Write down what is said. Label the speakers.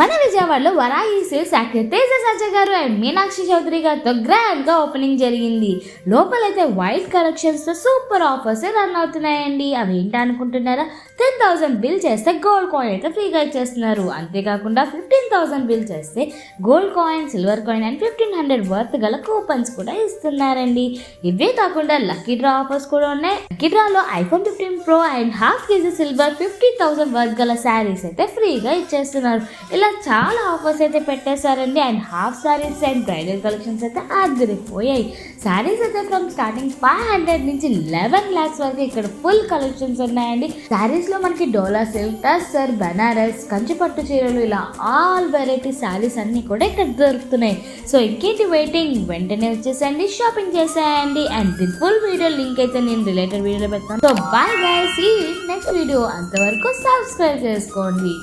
Speaker 1: మన విజయవాడలో వరాయి sales actor Teja Sajja garu and Meenakshi Chowdary గారితో గ్రాండ్గా ఓపెనింగ్ జరిగింది. లోపలైతే వైట్ కలెక్షన్స్తో సూపర్ ఆఫర్స్ రన్ అవుతున్నాయండి. అవి ఏంటి అనుకుంటున్నారా టెన్ థౌసండ్ బిల్ చేస్తే గోల్డ్ కాయిన్ అయితే ఫ్రీగా ఇచ్చేస్తున్నారు. అంతేకాకుండా ఫిఫ్టీన్ థౌసండ్ బిల్ చేస్తే gold coin silver coin and fifteen hundred worth గల కూపన్స్ కూడా ఇస్తున్నారండి. ఇవే కాకుండా లక్కీ డ్రా ఆఫర్స్ కూడా ఉన్నాయి. లక్కీ డ్రాలో iPhone fifteen pro and half KG silver fifty thousand worth గల శారీస్ అయితే ఫ్రీగా ఇచ్చేస్తున్నారు. ఇలా చాలా ఆఫర్స్ అయితే పెట్టేశారండి. And half saris and bridal collections అయితే అదిరిపోయాయి. శారీస్ అయితే ఫ్రమ్ స్టార్టింగ్ ఫైవ్ హండ్రెడ్ నుంచి లెవెన్ ల్యాక్స్ వరకు ఇక్కడ ఫుల్ కలెక్షన్స్ ఉన్నాయండి. శారీస్లో మనకి డోలా సిల్క్ టస్సర్ బనారస్ కంచిపట్టు చీరలు ఇలా ఆల్ వెరైటీ శారీస్ అన్ని కూడా ఇక్కడ దొరుకుతున్నాయి. సో ఇంకేంటి వెయిటింగ్ వెంటనే వచ్చేసండి షాపింగ్ చేసేయండి. And the full video link అయితే నేను రిలేటెడ్ వీడియోలో పెడతాను. So bye bye see next video అంతవరకు సబ్స్క్రైబ్ చేసుకోండి.